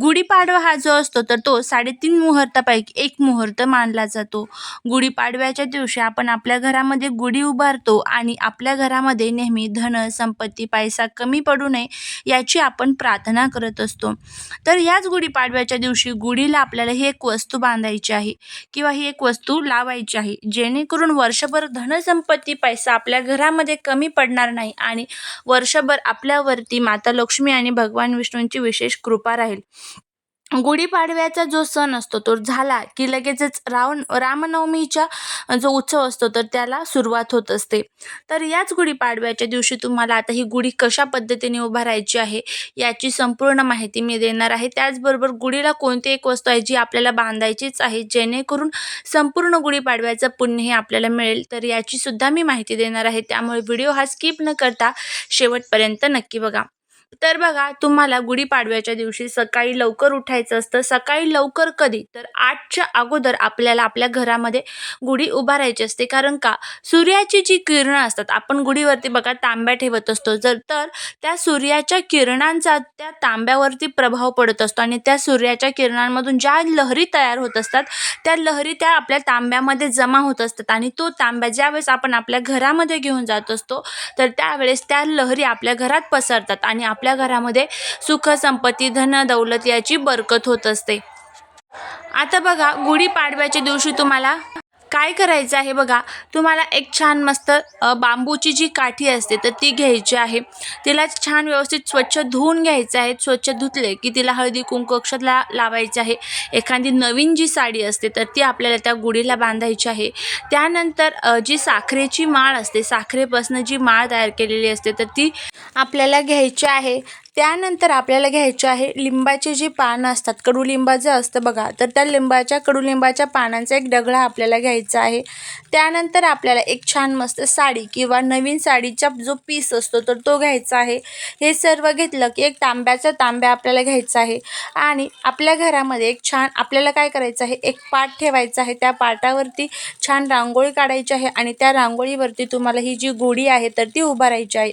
गुढीपाडवा हा जो असतो तर तो साडेतीन मुहूर्तापैकी एक मुहूर्त मानला जातो. गुढीपाडव्याच्या दिवशी आपण आपल्या घरामध्ये गुढी उभारतो आणि आपल्या घरामध्ये नेहमी धन संपत्ती पैसा कमी पडू नये याची आपण प्रार्थना करत असतो. तर याच गुढीपाडव्याच्या दिवशी गुढीला आपल्याला ही एक वस्तू बांधायची आहे किंवा ही एक वस्तू लावायची आहे. जेणेकरून वर्षभर धनसंपत्ती पैसा आपल्या घरामध्ये कमी पडणार नाही आणि वर्षभर आपल्यावरती माता लक्ष्मी आणि भगवान विष्णूंची विशेष कृपा राहील. गुढीपाडव्याचा जो सण असतो तो झाला की लगेचच रावण रामनवमीच्या जो उत्सव असतो तर त्याला सुरुवात होत असते. तर याच गुढीपाडव्याच्या दिवशी तुम्हाला आता ही गुढी कशा पद्धतीने उभारायची आहे याची संपूर्ण माहिती मी देणार आहे. त्याचबरोबर गुढीला कोणती एक वस्तू आहे जी आपल्याला बांधायचीच आहे जेणेकरून संपूर्ण गुढीपाडव्याचं पुण्य हे आपल्याला मिळेल तर याचीसुद्धा मी माहिती देणार आहे. त्यामुळे व्हिडिओ हा स्किप न करता शेवटपर्यंत नक्की बघा. तर बघा तुम्हाला गुढीपाडव्याच्या दिवशी सकाळी लवकर उठायचं असतं. सकाळी लवकर कधी? तर आठच्या अगोदर आपल्याला आपल्या घरामध्ये गुढी उभारायची असते. कारण का? सूर्याची जी किरणं असतात आपण गुढीवरती बघा तांब्या ठेवत असतो. जर तर त्या सूर्याच्या किरणांचा त्या तांब्यावरती प्रभाव पडत असतो आणि त्या सूर्याच्या किरणांमधून ज्या लहरी तयार होत असतात त्या लहरी त्या आपल्या तांब्यामध्ये जमा होत असतात आणि तो तांब्या ज्यावेळेस आपण आपल्या घरामध्ये घेऊन जात असतो तर त्यावेळेस त्या लहरी आपल्या घरात पसरतात आणि आपल्या घरामध्ये सुख संपत्ती धन दौलत याची बरकत होत असते. आता बघा गुढीपाडव्याच्या दिवशी तुम्हाला काय करायचं आहे बघा? तुम्हाला एक छान मस्त बांबूची जी काठी असते तर ती घ्यायची आहे. तिला छान व्यवस्थित स्वच्छ धुवून घ्यायचं आहे. स्वच्छ धुतले की तिला हळदी कुंकू ला लावायचं आहे. एखादी नवीन जी साडी असते तर ती आपल्याला त्या गुढीला बांधायची आहे. त्यानंतर जी साखरेची माळ असते साखरेपासून जी माळ तयार केलेली असते तर ती आपल्याला घ्यायची आहे. त्यानंतर आपल्याला घ्यायचे आहे लिंबाचे जी पानं असतात कडुलिंबाचं असतं बघा तर त्या लिंबाच्या कडुलिंबाच्या पानांचा एक डगळा आपल्याला घ्यायचा आहे. त्यानंतर आपल्याला एक छान मस्त साडी किंवा नवीन साडीचा जो पीस असतो तर तो घ्यायचा आहे. हे सर्व घेतलं की एक तांब्याचा तांब्या आपल्याला घ्यायचा आहे. आणि आपल्या घरामध्ये एक छान आपल्याला काय करायचं आहे एक पाट ठेवायचा आहे. त्या पाटावरती छान रांगोळी काढायची आहे आणि त्या रांगोळीवरती तुम्हाला ही जी गुढी आहे तर ती उभारायची आहे.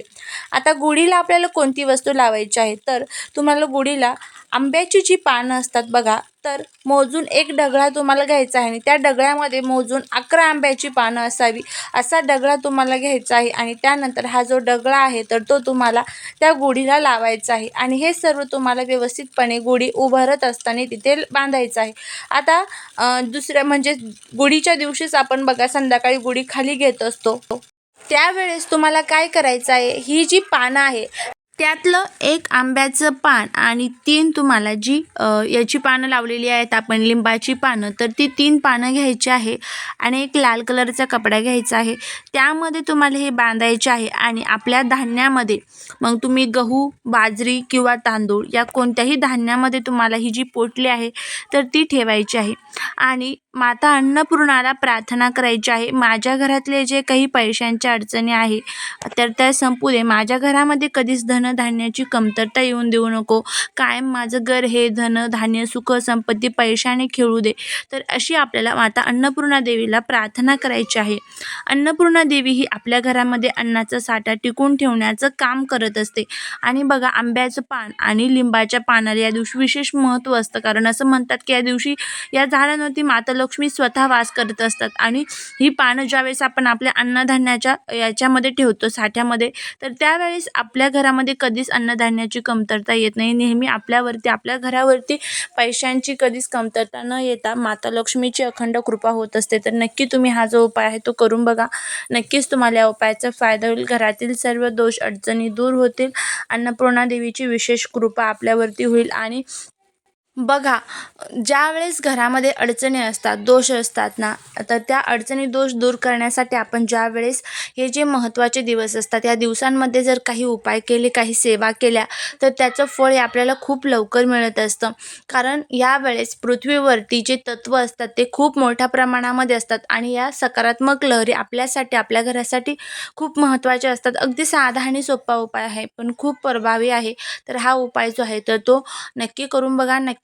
आता गुढीला आपल्याला कोणती वस्तू लावायची आहे तर तुम्हाला गुढीला आंब्याची जी पानं असतात बघा तर मोजून एक डगळा तुम्हाला घ्यायचा आहे आणि त्या डगळ्यामध्ये मोजून अकरा आंब्याची पानं असावी असा डगळा तुम्हाला घ्यायचा आहे आणि त्यानंतर हा जो डगळा आहे तर तो तुम्हाला त्या गुढीला लावायचा आहे आणि हे सर्व तुम्हाला व्यवस्थितपणे गुढी उभारत असताना तिथे बांधायचं आहे. आता दुसऱ्या म्हणजे गुढीच्या दिवशीच आपण बघा संध्याकाळी गुढी खाली घेत असतो. त्यावेळेस तुम्हाला काय करायचं आहे ही जी पानं आहे त्यातलं एक आंब्याचं पान आणि तीन तुम्हाला जी याची पानं लावलेली आहेत आपण लिंबाची पानं तर ती तीन पानं घ्यायची आहे आणि एक लाल कलरचा कपडा घ्यायचा आहे. त्यामध्ये तुम्हाला हे बांधायचे आहे आणि आपल्या धान्यामध्ये मग तुम्ही गहू बाजरी किंवा तांदूळ या कोणत्याही धान्यामध्ये तुम्हाला ही जी पोटली आहे तर ती ठेवायची आहे. आणि माता अन्नपूर्णाला प्रार्थना करायची आहे माझ्या घरातले जे काही पैशांच्या अडचणी आहे तर त्या संपू दे. माझ्या घरामध्ये कधीच धन धनधान्याची कमतरता येऊन देऊ नको. कायम माझं घर हे धन धान्य सुख संपत्ती पैशाने खेळू दे. तर अशी आपल्याला माता अन्नपूर्णा देवीला प्रार्थना करायची आहे. अन्नपूर्णा देवी ही आपल्या घरामध्ये अन्नाचा साठा टिकून ठेवण्याचं काम करत असते. आणि बघा आंब्याचं पान आणि लिंबाच्या पानाला या दिवशी विशेष महत्त्व असतं. कारण असं म्हणतात की या दिवशी या झाडांवरती माता लक्ष्मी स्वतः वास करत असतात. आणि ही पानं ज्यावेळेस आपण आपल्या अन्नधान्याच्या याच्यामध्ये ठेवतो साठ्यामध्ये तर त्यावेळेस आपल्या घरामध्ये कधीच अन्नधान्याची कमतरता येत नाही. नेहमी आपल्यावरती आपल्या घरावरती पैशांची कधीच कमतरता न येता माता लक्ष्मीची अखंड कृपा होत असते. तर नक्की तुम्ही हा जो उपाय आहे तो करून बघा. नक्कीच तुम्हाला या उपायाचा फायदा होईल. घरातील सर्व दोष अडचणी दूर होतील. अन्नपूर्णा देवीची विशेष कृपा आपल्यावरती होईल आणि बघा ज्या वेळेस घरामध्ये अडचणी असतात दोष असतात ना तर त्या अडचणी दोष दूर करण्यासाठी आपण ज्या वेळेस हे जे महत्त्वाचे दिवस असतात या दिवसांमध्ये जर काही उपाय केले काही सेवा केल्या तर त्याचं फळ हे आपल्याला खूप लवकर मिळत असतं. कारण यावेळेस पृथ्वीवरती जे तत्त्व असतात ते खूप मोठ्या प्रमाणामध्ये असतात आणि या सकारात्मक लहरी आपल्यासाठी आपल्या घरासाठी खूप महत्त्वाचे असतात. अगदी साधा आणि सोपा उपाय आहे पण खूप प्रभावी आहे. तर हा उपाय जो आहे तर तो नक्की करून बघा. नक्की